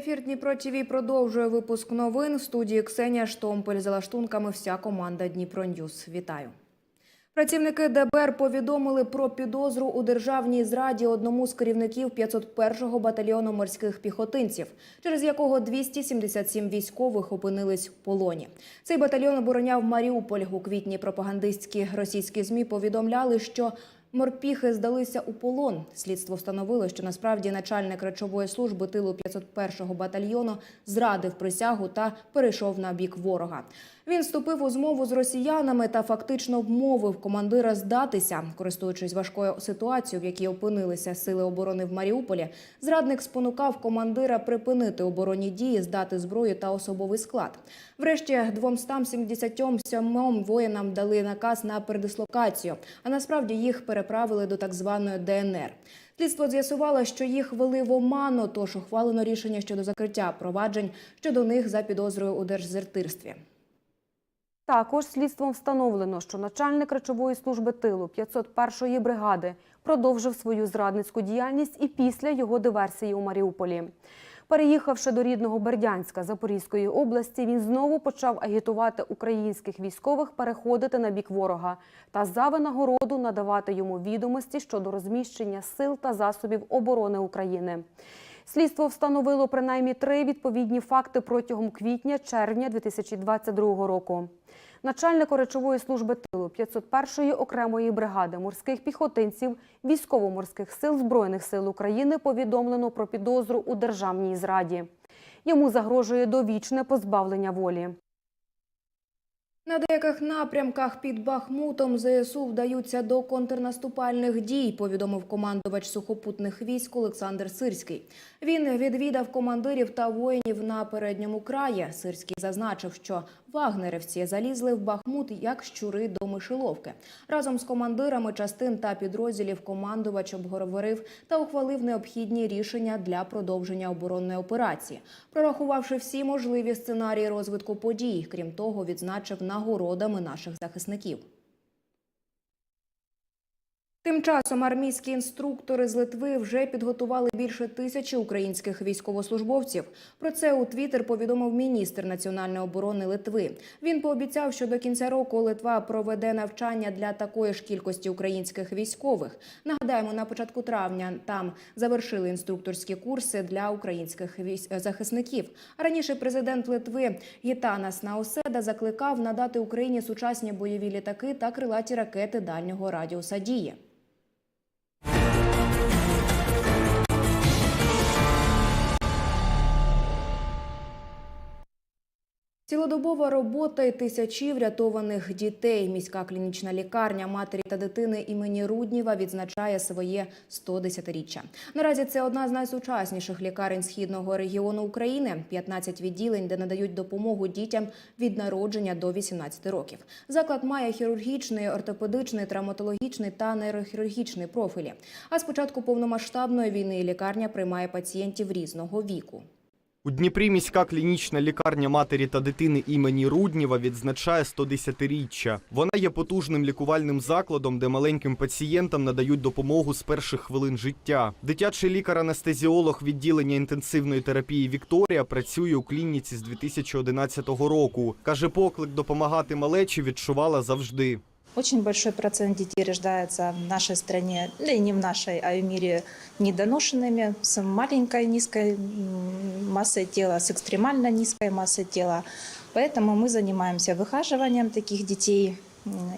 Ефір Дніпро ТВ продовжує випуск новин. В студії Ксенія Штомпель за лаштунками вся команда Дніпро Ньюс. Вітаю. Працівники ДБР повідомили про підозру у державній зраді одному з керівників 501-го батальйону морських піхотинців, через якого 277 військових опинились в полоні. Цей батальйон обороняв Маріуполь. У квітні пропагандистські російські змі повідомляли, що Морпіхи здалися у полон. Слідство встановило, що насправді начальник речової служби тилу 501-го батальйону зрадив присягу та перейшов на бік ворога. Він вступив у змову з росіянами та фактично вмовив командира здатися, користуючись важкою ситуацією, в якій опинилися сили оборони в Маріуполі. Зрадник спонукав командира припинити оборонні дії, здати зброю та особовий склад. Врешті 277 воїнам дали наказ на передислокацію, а насправді їх переправили до так званої ДНР. Слідство з'ясувало, що їх вели в оману, тож ухвалено рішення щодо закриття проваджень щодо них за підозрою у держзертирстві. Також слідством встановлено, що начальник речової служби тилу 501-ї бригади продовжив свою зрадницьку діяльність і після його диверсії у Маріуполі. Переїхавши до рідного Бердянська Запорізької області, він знову почав агітувати українських військових переходити на бік ворога та за винагороду надавати йому відомості щодо розміщення сил та засобів оборони України. Слідство встановило принаймні три відповідні факти протягом квітня-червня 2022 року. Начальнику речової служби тилу 501-ї окремої бригади морських піхотинців військово-морських сил Збройних сил України повідомлено про підозру у державній зраді. Йому загрожує довічне позбавлення волі. На деяких напрямках під Бахмутом ЗСУ вдаються до контрнаступальних дій, повідомив командувач сухопутних військ Олександр Сирський. Він відвідав командирів та воїнів на передньому краї. Сирський зазначив, що вагнерівці залізли в Бахмут як щури до мишеловки. Разом з командирами частин та підрозділів командувач обговорив та ухвалив необхідні рішення для продовження оборонної операції, прорахувавши всі можливі сценарії розвитку подій. Крім того, відзначив нагородами наших захисників. Тим часом армійські інструктори з Литви вже підготували більше тисячі українських військовослужбовців. Про це у Твіттер повідомив міністр національної оборони Литви. Він пообіцяв, що до кінця року Литва проведе навчання для такої ж кількості українських військових. Нагадаємо, на початку травня там завершили інструкторські курси для українських військ- захисників. Раніше президент Литви Гітанас Науседа закликав надати Україні сучасні бойові літаки та крилаті ракети дальнього радіуса дії. Цілодобова робота і тисячі врятованих дітей. Міська клінічна лікарня матері та дитини імені Рудніва відзначає своє 110-річчя. Наразі це одна з найсучасніших лікарень східного регіону України. 15 відділень, де надають допомогу дітям від народження до 18 років. Заклад має хірургічний, ортопедичний, травматологічний та нейрохірургічний профілі. А з початку повномасштабної війни лікарня приймає пацієнтів різного віку. У Дніпрі міська клінічна лікарня матері та дитини імені Рудніва відзначає 110-річчя. Вона є потужним лікувальним закладом, де маленьким пацієнтам надають допомогу з перших хвилин життя. Дитячий лікар-анестезіолог відділення інтенсивної терапії Вікторія працює у клініці з 2011 року. Каже, поклик допомагати малечі відчувала завжди. Очень большой процент детей рождается в нашей стране, да и не в нашей, а в мире недоношенными, с маленькой низкой массой тела, с экстремально низкой массой тела. Поэтому мы занимаемся выхаживанием таких детей,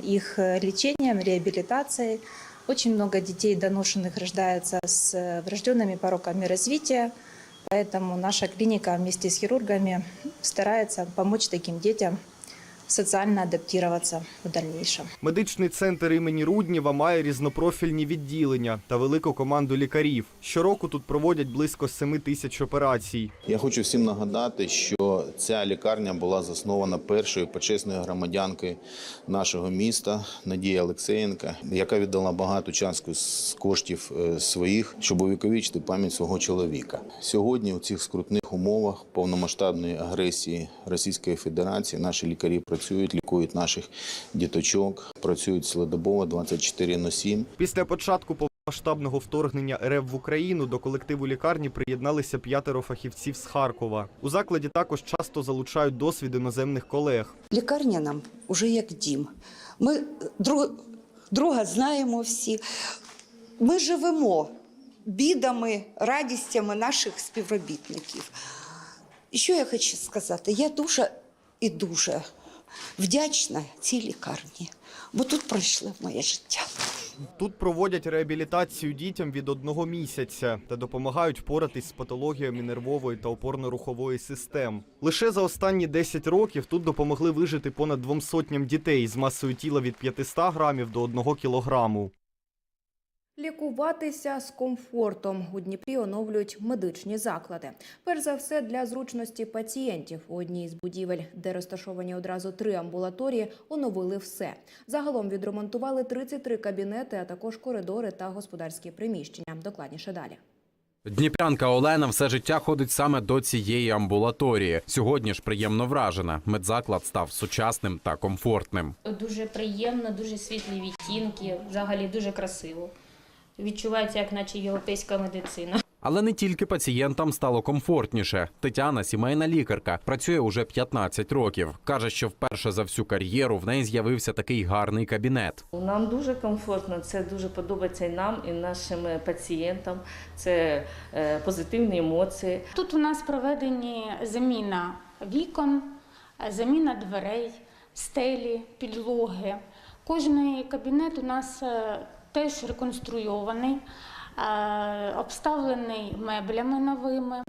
их лечением, реабилитацией. Очень много детей доношенных рождается с врожденными пороками развития. Поэтому наша клиника вместе с хирургами старается помочь таким детям социально адаптироваться в дальнейшем. Медичний центр імені Рудніва має різнопрофільні відділення та велику команду лікарів. Щороку тут проводять близько 7 тисяч операцій. Я хочу всім нагадати, що ця лікарня була заснована першою почесною громадянкою нашого міста Надія Олексеєнка, яка віддала багато частку з коштів е, своїх, щоб увіковічити пам'ять свого чоловіка. Сьогодні у цих скрутних умовах повномасштабної агресії Російської Федерації наші лікарі працюють, лікують наших діточок, працюють цілодобово 24 на 7. Після початку повномасштабного вторгнення РФ в Україну до колективу лікарні приєдналися п'ятеро фахівців з Харкова. У закладі також часто залучають досвід іноземних колег. Лікарня нам уже як дім. Ми друг, друга знаємо всі. Ми живемо бідами, радістями наших співробітників. І що я хочу сказати? Я дуже і дуже вдячна цій лікарні, бо тут пройшли моє життя. Тут проводять реабілітацію дітям від одного місяця та допомагають впоратись з патологіями нервової та опорно-рухової систем. Лише за останні 10 років тут допомогли вижити понад двом сотням дітей з масою тіла від 500 грамів до 1 кілограму. Лікуватися з комфортом у Дніпрі оновлюють медичні заклади. Перш за все для зручності пацієнтів. У одній з будівель, де розташовані одразу три амбулаторії, оновили все. Загалом відремонтували 33 кабінети, а також коридори та господарські приміщення. Докладніше далі. Дніпрянка Олена все життя ходить саме до цієї амбулаторії. Сьогодні ж приємно вражена. Медзаклад став сучасним та комфортним. Дуже приємно, дуже світлі відтінки, взагалі дуже красиво. Відчувається, як наче європейська медицина. Але не тільки пацієнтам стало комфортніше. Тетяна, сімейна лікарка, працює уже 15 років. каже, що вперше за всю кар'єру в неї з'явився такий гарний кабінет. Нам дуже комфортно, це дуже подобається і нам, і нашим пацієнтам. Це е, позитивні емоції. Тут у нас проведені заміна вікон, е, заміна дверей, стелі, підлоги. Кожний кабінет у нас е, теж реконструйований, е, обставлений меблями новими.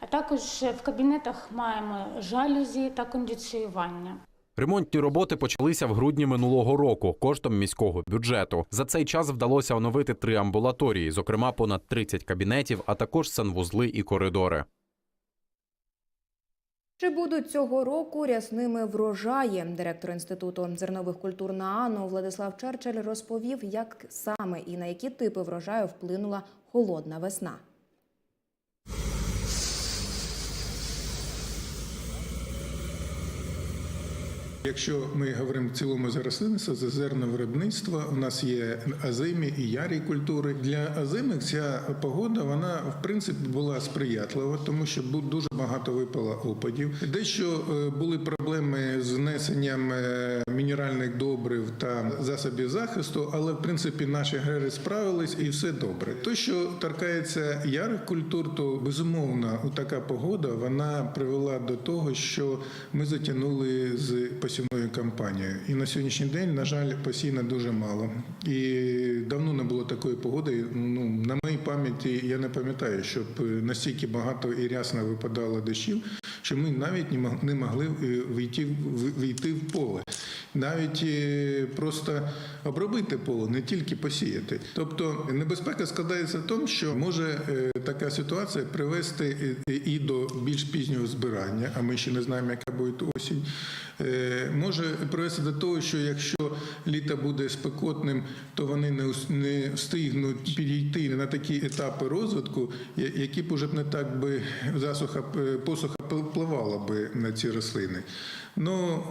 А також в кабінетах маємо жалюзі та кондиціювання. Ремонтні роботи почалися в грудні минулого року коштом міського бюджету. За цей час вдалося оновити три амбулаторії, зокрема понад 30 кабінетів, а також санвузли і коридори. Чи будуть цього року рясними врожаї? Директор інституту зернових культур НААНу Владислав Черчель розповів, як саме і на які типи врожаю вплинула холодна весна. Якщо ми говоримо в цілому за рослинництво, за зерновиробництво, у нас є азимі і ярі культури. Для азимих ця погода вона в принципі була сприятлива, тому що дуже багато випало опадів. Дещо е, були проблеми з внесенням е, мінеральних добрив та засобів захисту, але в принципі наші аграрії справились і все добре. То, що торкається ярих культур, то безумовно така погода вона привела до того, що ми затягнули з посівною кампанією. І на сьогоднішній день, на жаль, посійна дуже мало. І давно не було такої погоди. Ну на моїй пам'яті я не пам'ятаю, щоб настільки багато і рясно випадало дощів, що ми навіть не мог- не могли е, вийти, в- вийти в поле. Навіть е, просто обробити поле, не тільки посіяти. Тобто небезпека складається в тому, що може е, така ситуація привести і- і до більш пізнього збирання, а ми ще не знаємо, яка буде осінь. Е, Може привести до того, що якщо літо буде спекотним, то вони не встигнуть підійти на такі етапи розвитку, які б уже не так би засуха е, посуха впливала би на ці рослини. Ну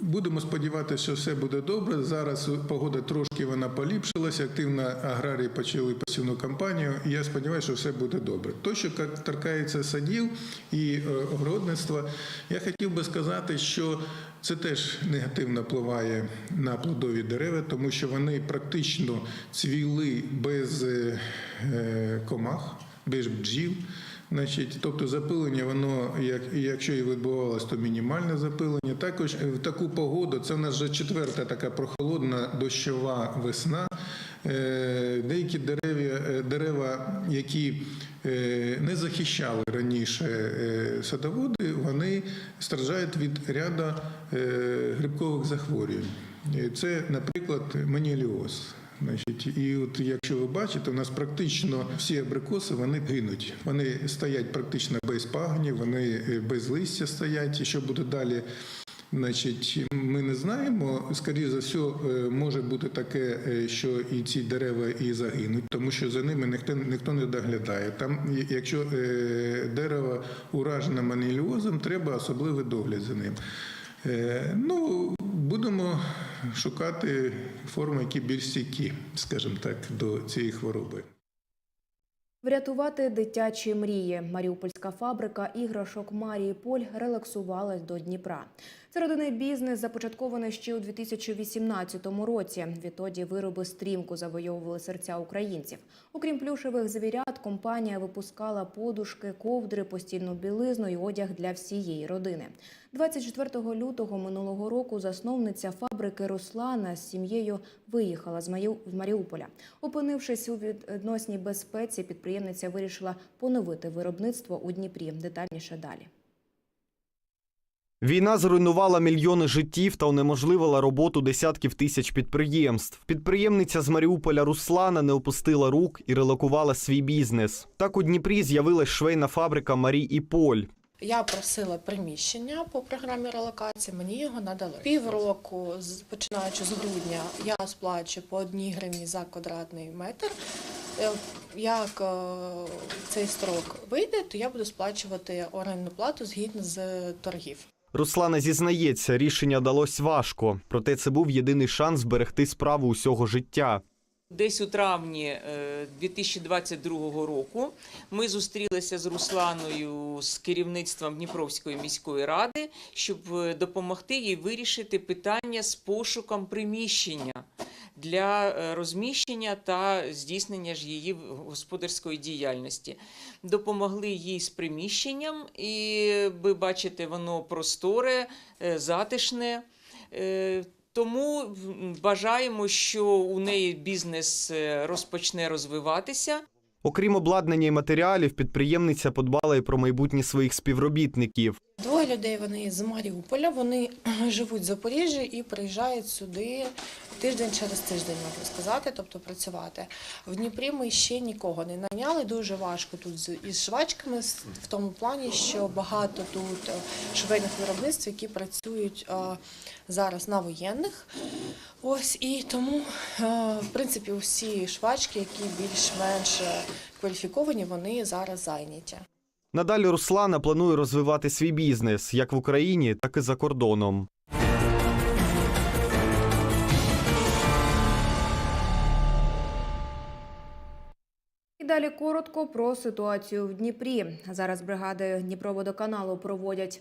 будемо сподіватися, що все буде добре. Зараз погода трошки вона поліпшилася. Активно аграрії почали посівну кампанію. І я сподіваюся, що все буде добре. То, що торкається садів і е, огородництва, я хотів би сказати, що це теж негативно впливає на плодові дерева, тому що вони практично цвіли без е, е, комах, без бджіл. Значить, тобто запилення, воно як якщо і відбувалось, то мінімальне запилення. Також е, в таку погоду, це в нас вже четверта така прохолодна дощова весна. Е, Деякі дерев'я, е, дерева, які не захищали раніше садоводи, вони страждають від ряду грибкових захворювань. Це, наприклад, маніліоз. Значить, і от якщо ви бачите, у нас практично всі абрикоси вони гинуть. Вони стоять практично без пагонів, вони е, без листя стоять. І що буде далі? Значить, ми не знаємо. Скоріше за все, може бути таке, е, що і ці дерева і загинуть, тому що за ними ніхто ніхто не доглядає. Там, якщо е, дерево уражене маніліозом, треба особливий догляд за ним. Ну, будемо шукати форми, які більш стійкі, скажімо так, до цієї хвороби. Врятувати дитячі мрії. Маріупольська фабрика іграшок Марії Поль релаксувалась до Дніпра. Це бізнес, започаткований ще у 2018 році. Відтоді вироби стрімко завойовували серця українців. Окрім плюшевих звірят, компанія випускала подушки, ковдри, постільну білизну і одяг для всієї родини. 24 лютого минулого року засновниця фабрики Руслана з сім'єю виїхала з Маю- з Маріуполя. Опинившись у відносній безпеці, підприємниця вирішила поновити виробництво у Дніпрі. Детальніше далі. Війна зруйнувала мільйони життів та унеможливила роботу десятків тисяч підприємств. Підприємниця з Маріуполя Руслана не опустила рук і релокувала свій бізнес. Так у Дніпрі з'явилась швейна фабрика Марі і Поль. Я просила приміщення по програмі релокації, мені його надали. Півроку, починаючи з грудня, я сплачую по одній гривні за квадратний метр. Е, Як е, цей строк вийде, то я буду сплачувати орендну плату згідно з торгів. Руслана зізнається, рішення далось важко, проте це був єдиний шанс зберегти справу усього життя. Десь у травні е, 2022 року ми зустрілися з Русланою з керівництвом Дніпровської міської ради, щоб е, допомогти їй вирішити питання з пошуком приміщення для е, розміщення та здійснення ж її господарської діяльності. Допомогли їй з приміщенням, і ви бачите, воно просторе, е, затишне. Е, Тому бажаємо, що у неї бізнес розпочне розвиватися. Окрім обладнання і матеріалів, підприємниця подбала і про майбутнє своїх співробітників. Двоє людей вони з Маріуполя, вони живуть в Запоріжжі і приїжджають сюди тиждень через тиждень, можна сказати, тобто працювати. В Дніпрі ми ще нікого не наняли. Дуже важко тут із швачками в тому плані, що багато тут е, швейних виробництв, які працюють е, зараз на воєнних. Ось і тому, е, в принципі, усі швачки, які більш-менш е, кваліфіковані, вони зараз зайняті. Надалі Руслана планує розвивати свій бізнес як в Україні, так і за кордоном. І далі коротко про ситуацію в Дніпрі. Зараз бригади Дніпроводоканалу проводять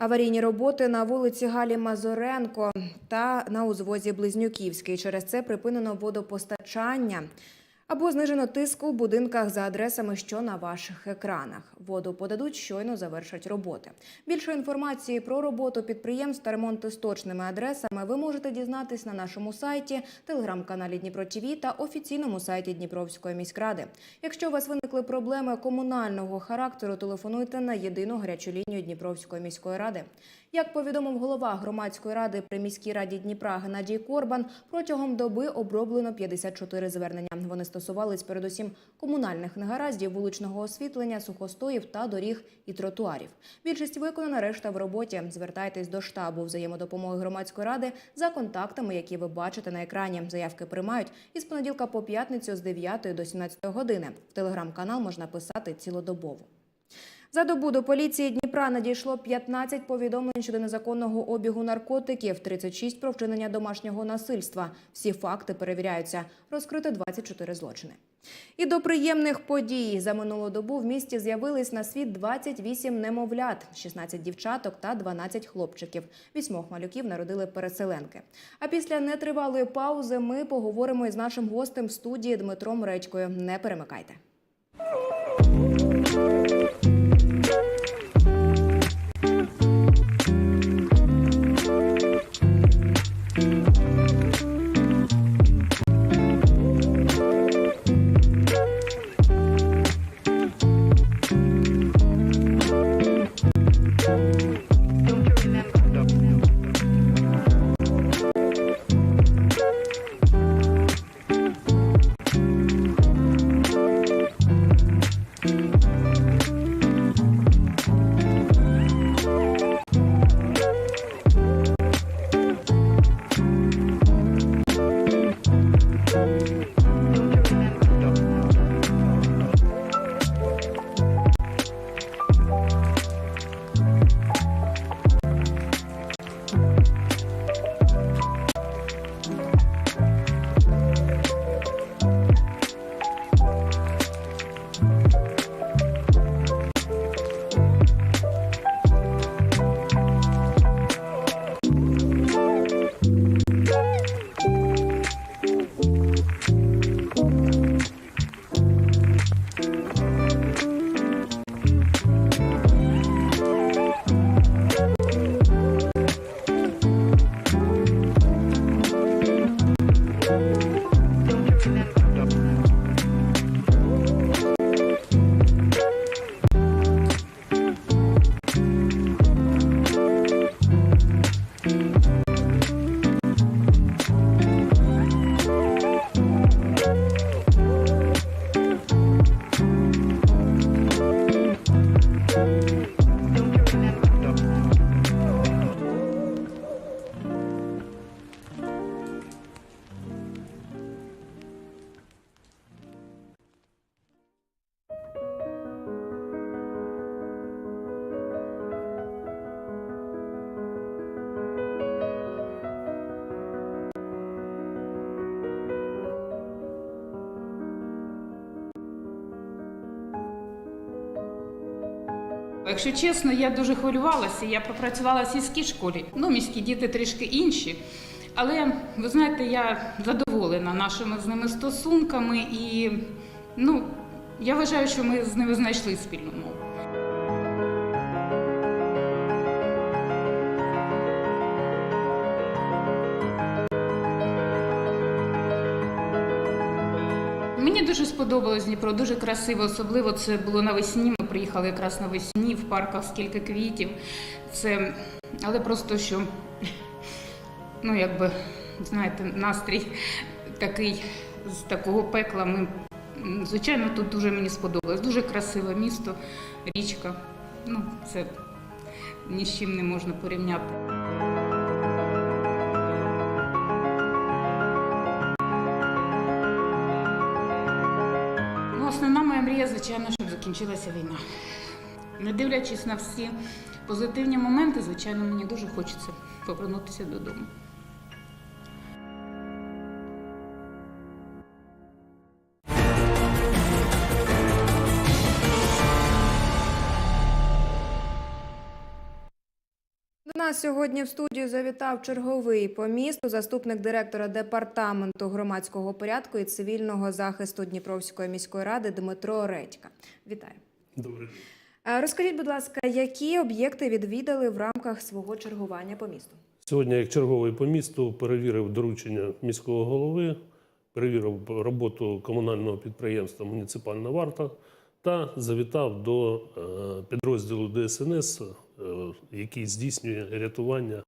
аварійні роботи на вулиці Галі Мазоренко та на узвозі Близнюківський. Через це припинено водопостачання або знижено тиск у будинках за адресами, що на ваших екранах. Воду подадуть, щойно завершать роботи. Більше інформації про роботу підприємств та ремонти з точними адресами ви можете дізнатись на нашому сайті, телеграм-каналі Дніпро ТІВІ та офіційному сайті Дніпровської міськради. Якщо у вас виникли проблеми комунального характеру, телефонуйте на єдину гарячу лінію Дніпровської міської ради. Як повідомив голова громадської ради при міській раді Дніпра Геннадій Корбан, протягом доби оброблено 54 звернення. Вони стосувались передусім комунальних негараздів, вуличного освітлення, сухостоїв та доріг і тротуарів. Більшість виконана, решта в роботі. Звертайтесь до штабу взаємодопомоги громадської ради за контактами, які ви бачите на екрані. Заявки приймають із понеділка по п'ятницю з 9 до 17 години. В телеграм-канал можна писати цілодобово. За добу до поліції Дніпра надійшло 15 повідомлень щодо незаконного обігу наркотиків, 36 про вчинення домашнього насильства. Всі факти перевіряються. Розкрито 24 злочини. І до приємних подій за минулу добу в місті з'явились на світ 28 немовлят, 16 дівчаток та 12 хлопчиків. Вісьмох малюків народили переселенки. А після нетривалої паузи ми поговоримо із нашим гостем студії Дмитром Речкою. Не перемикайте. Якщо чесно, я дуже хвилювалася. Я пропрацювала в сільській школі. Ну, міські діти трішки інші. Але ви знаєте, я задоволена нашими з ними стосунками, і ну, я вважаю, що ми з ними знайшли спільну мову. Мені дуже сподобалось Дніпро, дуже красиво, особливо це було навесні. Приїхали якраз навесні в парках, скільки квітів. Це, але просто що, ну якби, знаєте, настрій такий з такого пекла. Ми, звичайно, тут дуже мені сподобалось. Дуже красиве місто, річка. Ну, це ні з чим не можна порівняти. Звичайно, щоб закінчилася війна. Не дивлячись на всі позитивні моменти, звичайно, мені дуже хочеться повернутися додому. Нас сьогодні в студію завітав черговий по місту, заступник директора департаменту громадського порядку і цивільного захисту Дніпровської міської ради Дмитро Редька. Вітаю. Добре. Розкажіть, будь ласка, які об'єкти відвідали в рамках свого чергування по місту? Сьогодні, як черговий по місту, перевірив доручення міського голови, перевірив роботу комунального підприємства Муніципальна варта та завітав до е, підрозділу ДСНС, який здійснює рятування е,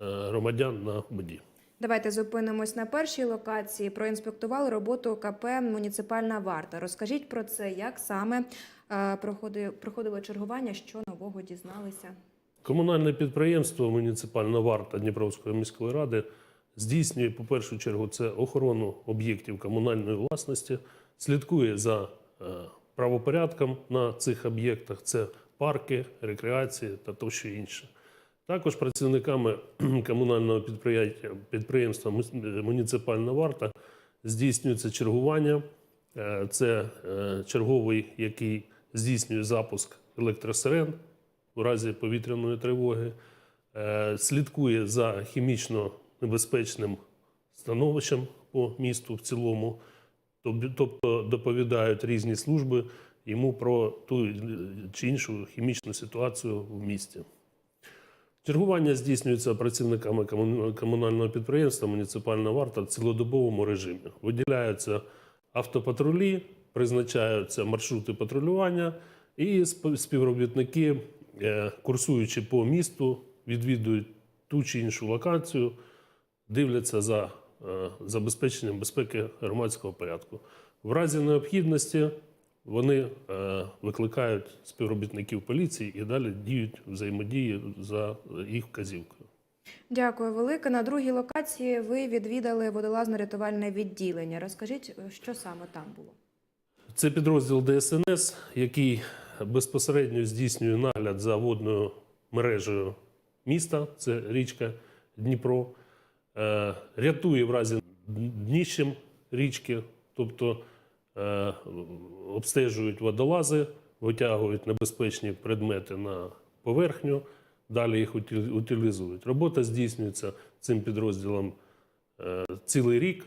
громадян на воді. Давайте зупинимось на першій локації. Проінспектували роботу КП Муніципальна варта. Розкажіть про це, як саме е, проходило чергування, що нового дізналися. Комунальне підприємство Муніципальна варта Дніпровської міської ради здійснює, по першу чергу, це охорону об'єктів комунальної власності, слідкує за е, правопорядком на цих об'єктах. Це парки, рекреації та тощо інше. Також працівниками комунального підприємства, підприємства Муніципальна варта здійснюється чергування. Е, Це е, черговий, який здійснює запуск електросирен у разі повітряної тривоги, Е, слідкує за хімічно небезпечним становищем по місту в цілому, тобто доповідають різні служби йому про ту чи іншу хімічну ситуацію в місті. Чергування здійснюється працівниками комунального підприємства Муніципальна варта в цілодобовому режимі. Виділяються автопатрулі, призначаються маршрути патрулювання, і співробітники, е, курсуючи по місту, відвідують ту чи іншу локацію, дивляться за е, забезпеченням безпеки громадського порядку. В разі необхідності вони е, викликають співробітників поліції і далі діють взаємодії за їх вказівкою. Дякую велике. На другій локації ви відвідали водолазно-рятувальне відділення. Розкажіть, що саме там було? Це підрозділ ДСНС, який безпосередньо здійснює нагляд за водною мережею міста, це річка Дніпро, Е, рятує в разі дніщем річки, тобто обстежують водолази, витягують небезпечні предмети на поверхню, далі їх утилізують. Робота здійснюється цим підрозділом е, цілий рік,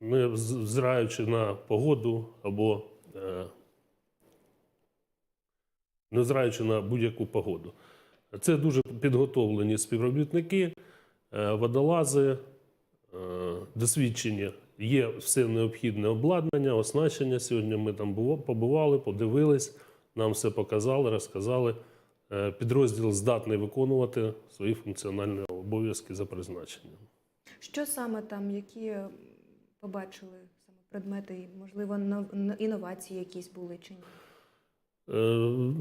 не з- взираючи на погоду або е, невзираючи на будь-яку погоду. Це дуже підготовлені співробітники, е, водолази, е, досвідчені. Є все необхідне обладнання, оснащення. Сьогодні ми там побували, подивились, нам все показали, розказали. Е, Підрозділ здатний виконувати свої функціональні обов'язки за призначенням. Що саме там, які е, побачили саме предмети, і, можливо, нов- інновації якісь були чи ні? Е,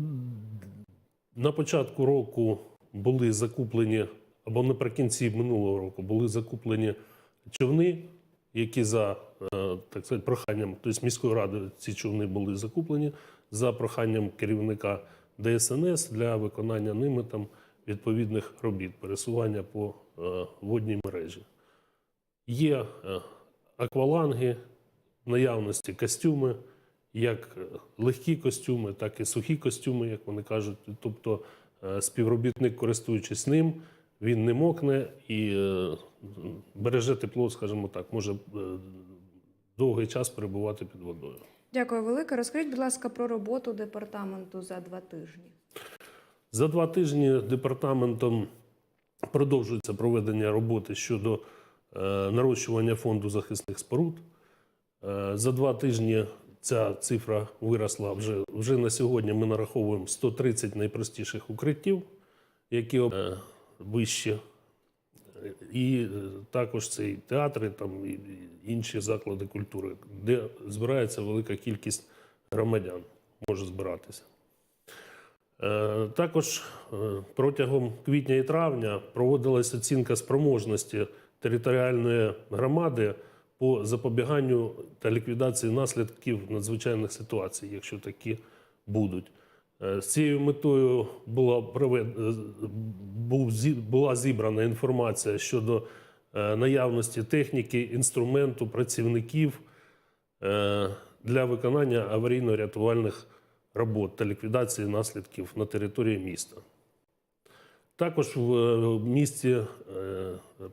На початку року були закуплені, або наприкінці минулого року були закуплені човни, які за е, так сказати, проханням, тобто міської ради ці човни були закуплені за проханням керівника ДСНС для виконання ними там відповідних робіт, пересування по е, водній мережі. Є е, акваланги, наявності костюми, як легкі костюми, так і сухі костюми, як вони кажуть. Тобто співробітник, користуючись ним, він не мокне і е, береже тепло, скажімо так, може е, довгий час перебувати під водою. Дякую велике. Розкажіть, будь ласка, про роботу департаменту за два тижні. За два тижні департаментом продовжується проведення роботи щодо е, нарощування фонду захисних споруд. За два тижні ця цифра виросла вже, вже на сьогодні. Ми нараховуємо 130 найпростіших укриттів, які е, вищі. І е, також це і театри, там, і і інші заклади культури, де збирається велика кількість громадян, може збиратися. Е, Також е, протягом квітня і травня проводилася оцінка спроможності територіальної громади по запобіганню та ліквідації наслідків надзвичайних ситуацій, якщо такі будуть. Е, З цією метою була, е, була зібрана інформація щодо е, наявності техніки, інструменту, працівників для виконання аварійно-рятувальних робот та ліквідації наслідків на території міста. Також в місті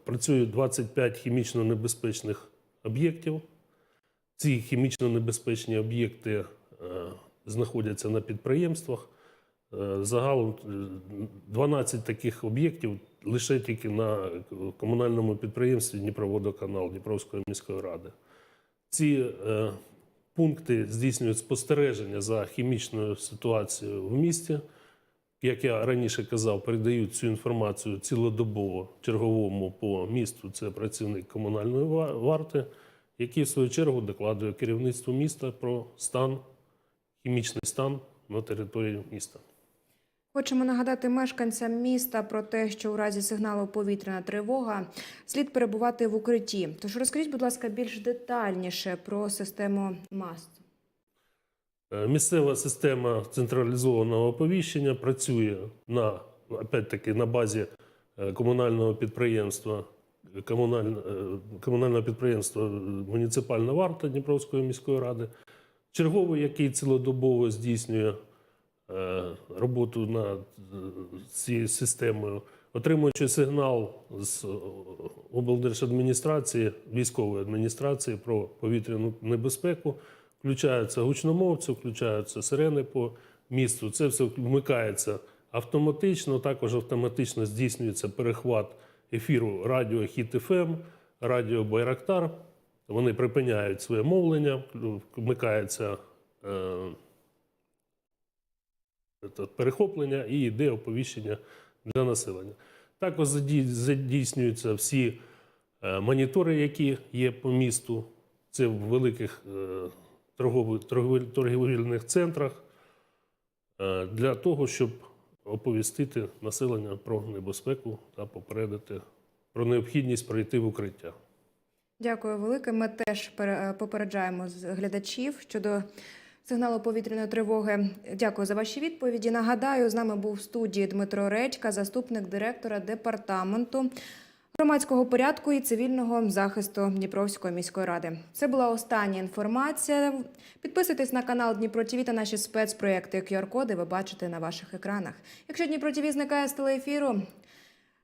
працює 25 хімічно небезпечних об'єктів. Ці хімічно небезпечні об'єкти знаходяться на підприємствах. Е, Загалом е, 12 таких об'єктів лише тільки на комунальному підприємстві Дніпроводоканал Дніпровської міської ради. Ці е, пункти здійснюють спостереження за хімічною ситуацією в місті. Як я раніше казав, передають цю інформацію цілодобово черговому по місту. Це працівник комунальної варти, який в свою чергу докладує керівництву міста про стан, хімічний стан на території міста. Хочемо нагадати мешканцям міста про те, що у разі сигналу повітряна тривога слід перебувати в укритті. Тож розкажіть, будь ласка, більш детальніше про систему МАСТ. Е, Місцева система централізованого оповіщення працює на опять-таки на базі е, комунального підприємства е, комунального підприємства Муніципальна варта Дніпровської міської ради. Черговий, який цілодобово здійснює е, роботу над е, цією системою, отримуючи сигнал з облдержадміністрації, військової адміністрації про повітряну небезпеку, включаються гучномовці, включаються сирени по місту. Це все вмикається автоматично. Також автоматично здійснюється перехват ефіру радіо Хіт ФМ, радіо Байрактар. Вони припиняють своє мовлення, вмикається е, перехоплення і йде оповіщення для населення. Також задійснюються всі е, монітори, які є по місту. Це в великих е, торгових, торговель- торгівельних центрах е, для того, щоб оповістити населення про небезпеку та попередити про необхідність пройти в укриття. Дякую велике. Ми теж пере- попереджаємо глядачів щодо сигналу повітряної тривоги. Дякую за ваші відповіді. Нагадаю, з нами був в студії Дмитро Редька, заступник директора департаменту громадського порядку і цивільного захисту Дніпровської міської ради. Це була остання інформація. Підписуйтесь на канал Дніпро ТВ та наші спецпроєкти QR-коди ви бачите на ваших екранах. Якщо Дніпро ТВ зникає з телеефіру,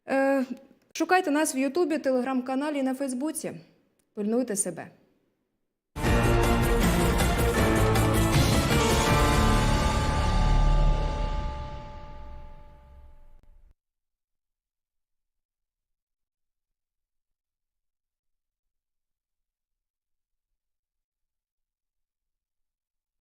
е, шукайте нас в Ютубі, телеграм-каналі на Фейсбуці. Пильнуйте себе.